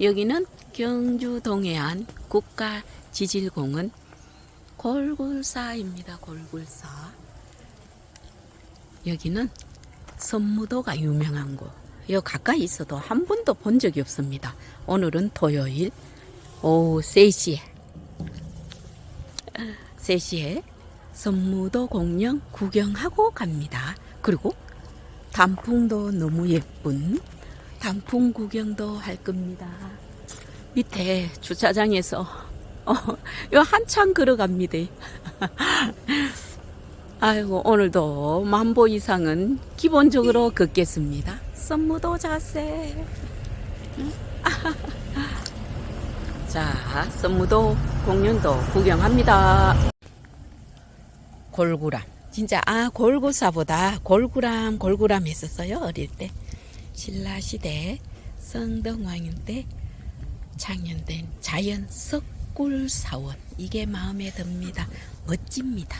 여기는 경주 동해안 국가 지질공원 골굴사입니다. 골굴사. 여기는 선무도가 유명한 곳. 여 가까이 있어도 한 번도 본 적이 없습니다. 오늘은 토요일 오후 3시에 3시에 선무도 공영 구경하고 갑니다. 그리고 단풍도 너무 예쁜 단풍 구경도 할 겁니다. 밑에 주차장에서 어, 요 한참 걸어갑니다. 아이고 오늘도 만보 이상은 기본적으로 걷겠습니다. 선무도 자세. 자, 선무도 공연도 구경합니다. 골구람. 진짜 아 골구사보다 골구람 골구람 했었어요 어릴 때 신라시대 성덕왕인 때 창현된 자연 석굴 사원. 이게 마음에 듭니다. 멋집니다.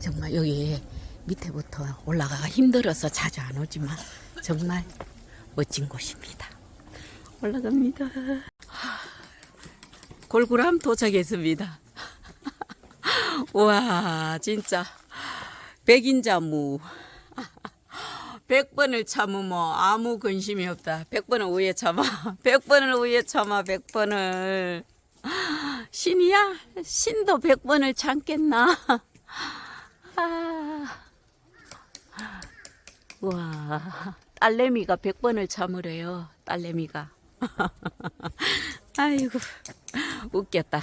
정말 여기 밑에부터 올라가가 힘들어서 자주 안 오지만 정말 멋진 곳입니다. 올라갑니다. 골구람 도착했습니다. 와 진짜. 백인자무 백번을 참으면 아무 근심이 없다. 백번을 위에 참아. 백번을 위에 참아 백번을. 신이야? 신도 백번을 참겠나? 아. 와. 딸내미가 백번을 참으래요 딸내미가. 아이고 웃겼다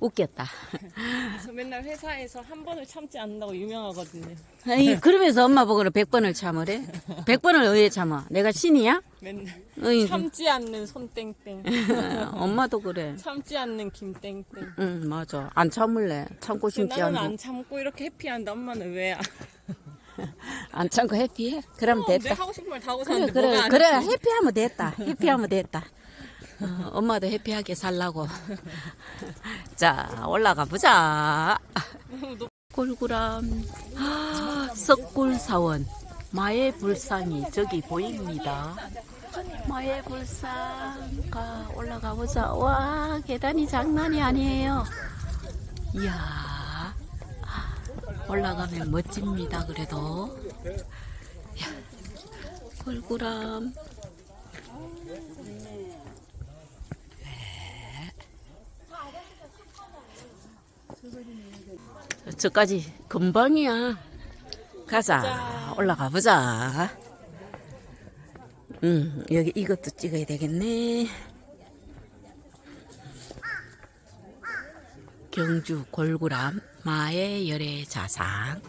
웃겼다 저 맨날 회사에서 한 번을 참지 않는다고 유명하거든요. 아이, 그러면서 엄마 보고는 100번을 참으래? 100번을 왜 참아? 내가 신이야? 맨날 어이, 참지 않는 손땡땡, 엄마도 그래. 참지 않는 김땡땡. 응, 맞아. 안 참을래. 참고 싶지 나는 않고. 안 참고 이렇게 해피한데 엄마는 왜? 안- 안 참고 해피해? 그럼 어, 내 됐다. 하고 싶은 말 다 하고 그래, 사는데 그래, 뭐가 안 그래. 해피하면 됐다. 해피하면 됐다. 어, 엄마도 해피하게 살라고. 자, 올라가 보자. 골구람, 아, 석굴사원, 마의 불상이 저기 보입니다. 마의 불상가 올라가 보자. 와, 계단이 장난이 아니에요. 이야, 올라가면 멋집니다. 그래도. 야, 골구람. 저까지 금방이야. 가자. 올라가 보자. 응, 여기 이것도 찍어야 되겠네. 경주 골구람 마의 열애 자상.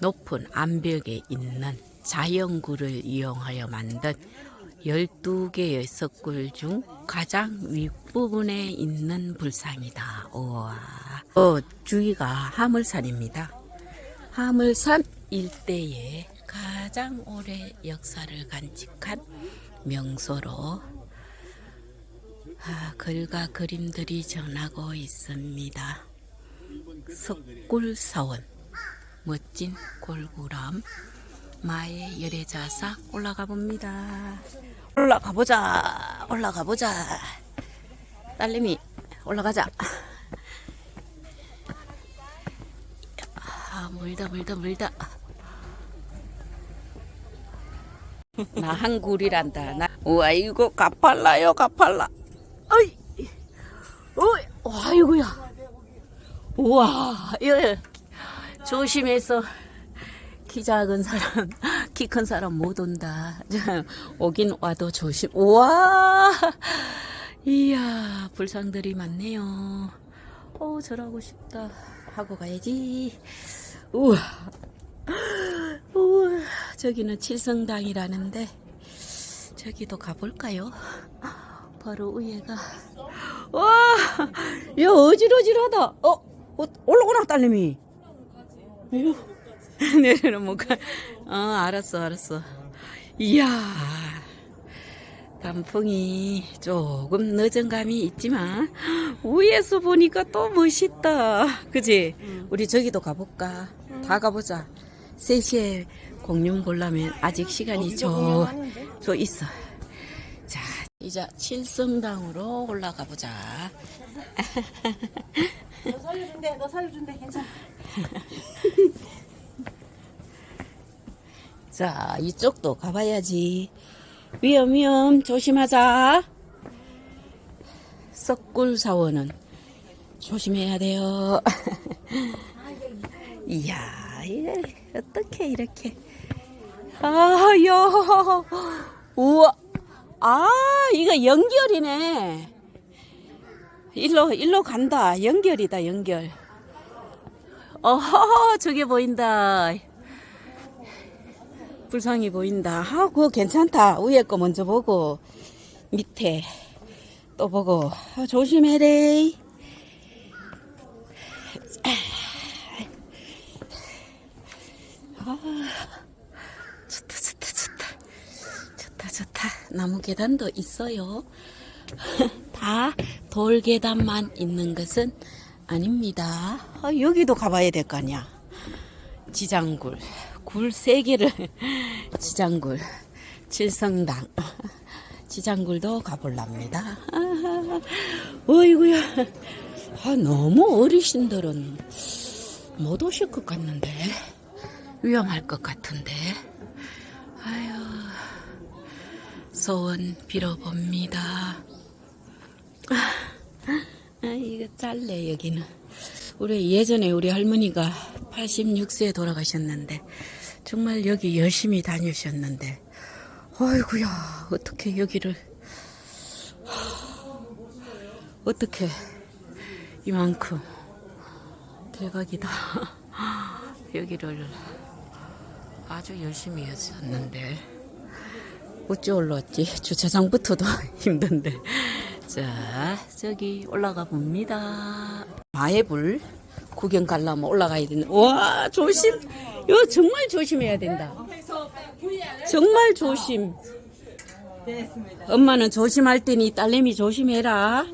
높은 암벽에 있는 자연구를 이용하여 만든 12개의 석굴 중 가장 윗부분에 있는 불상이다. 우와. 어, 주위가 하물산입니다. 하물산 일대에 가장 오래 역사를 간직한 명소로 아, 글과 그림들이 전하고 있습니다. 석굴사원 멋진 골구람 마의 열애자사 올라가 봅니다. 올라가 보자. 올라가 보자. 딸내미 올라가자. 아, 멀다 멀다 멀다. 나 한굴이란다. 나 우와 이거 가팔라요 가팔라. 어이. 어이. 아이고야. 우와. 예. 조심해서 키 작은 사람, 키 큰 사람 못 온다. 오긴 와도 조심. 우와! 이야, 불상들이 많네요. 어, 저러고 싶다. 하고 가야지. 우와. 우와, 저기는 칠성당이라는데, 저기도 가볼까요? 바로 위에가. 와! 야, 어지러지러하다. 어, 어 올라오나, 딸내미. 이거. 내려는 못 가. 어, 알았어, 알았어. 이야. 단풍이 조금 늦은 감이 있지만, 위에서 보니까 또 멋있다. 그지? 우리 저기도 가볼까? 다 가보자. 3시에 공룡 보려면 아직 시간이 저, 저 있어. 자, 이 이제 칠성당으로 올라가 보자. 너 살려준대, 너 살려준대, 괜찮아. 자, 이쪽도 가봐야지. 위험, 위험, 조심하자. 썩굴사원은 조심해야 돼요. 이야, 어떻게 이렇게. 아, 야. 우와. 아, 이거 연결이네. 일로, 일로 간다. 연결이다, 연결. 어허, 저게 보인다. 불상이 보인다. 아, 그거 괜찮다. 위에 거 먼저 보고, 밑에 또 보고. 아, 조심해래. 아, 좋다, 좋다, 좋다. 좋다, 좋다. 나무 계단도 있어요. 다 돌 계단만 있는 것은 아닙니다. 아, 여기도 가봐야 될 거 아니야. 지장굴, 굴 세 개를 지장굴, 칠성당, 지장굴도 가볼랍니다. 아, 어이구야. 아, 너무 어르신들은 못 오실 것 같는데 위험할 것 같은데. 아유, 소원 빌어봅니다. 아, 이거 짤래 여기는. 우리 예전에 우리 할머니가 86세에 돌아가셨는데 정말 여기 열심히 다니셨는데 아이고야 어떻게 여기를 어떻게 이만큼 대박이다. 여기를 아주 열심히 했었는데. 어찌 올라왔지? 주차장부터도 힘든데. 자 저기 올라가 봅니다. 마애불 구경 가려면 올라가야 된다. 와 조심. 이거 정말 조심해야 된다. 정말 조심. 엄마는 조심할 테니 딸내미 조심해라.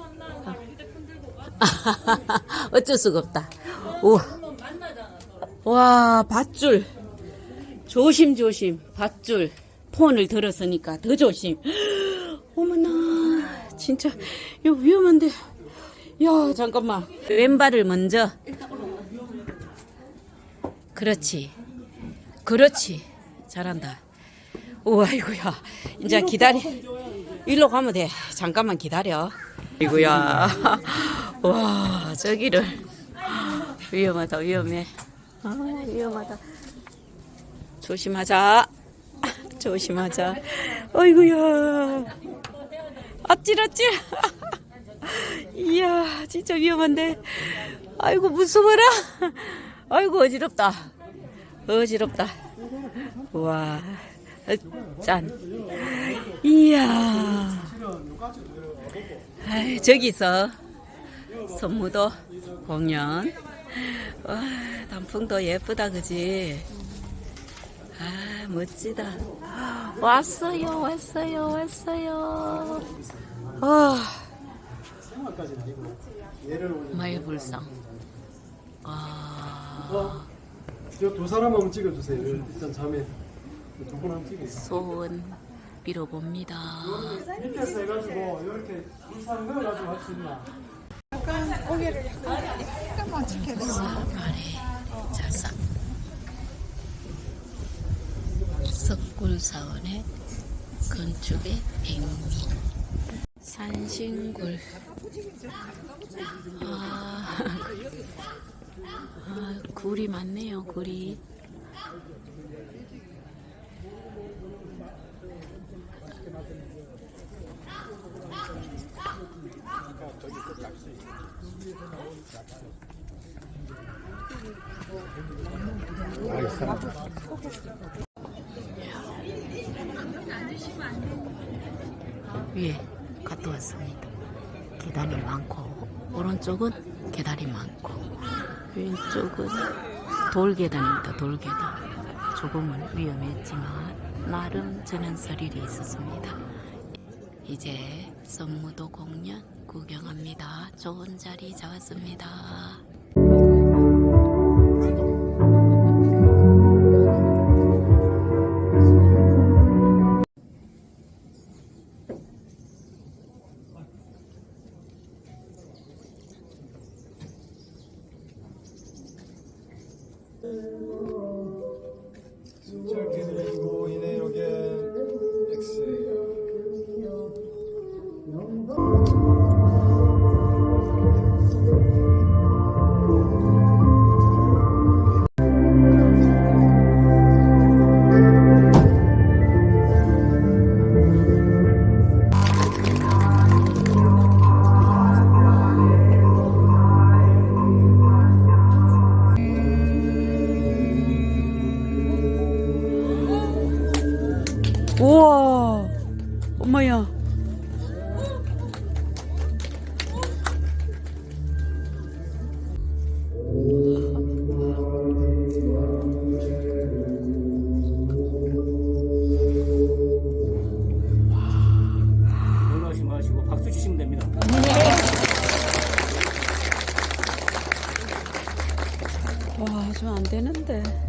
어쩔 수가 없다. 우와 와 밧줄. 조심 조심. 밧줄. 폰을 들었으니까 더 조심. 어머나 진짜. 이거 위험한데. 야 잠깐만. 왼발을 먼저 그렇지. 그렇지. 잘한다. 우와 이거야. 이제 기다려 일로 가면 돼. 잠깐만 기다려. 이거야. 와 저기를. 위험하다 위험해. 아 위험하다. 조심하자. 조심하자. 어이구야. 아찔 아찔. 이야 진짜 위험한데. 아이고 무서워라 아이고 어지럽다 어지럽다 와, 어, 짠. 이야. 아이, 저기서 선무도 공연. 와, 단풍도 예쁘다, 그지? 아, 멋지다. 왔어요, 왔어요, 왔어요. 아, 마을불상. 아. 저두 사람 한번 찍어주세요. 일단 자매 두분 한번 찍으세요. 소원 빌어봅니다. 밑에서 해가지고 이렇게 일상 넣어가지고 할 수 있나? 사발의 자상 석굴사원의 건축의 백미 산신굴 아, 아 굴이 많네요 굴이. 위에 갔다 왔습니다. 계단이 많고 오른쪽은 계단이 많고 왼쪽은 돌계단입니다. 돌계단. 조금은 위험했지만 나름 저는 스릴이 있었습니다. 이제 선무도 공연 구경합니다. 좋은 자리 잡았습니다. 해주시면 됩니다. 와, 좀 안 되는데.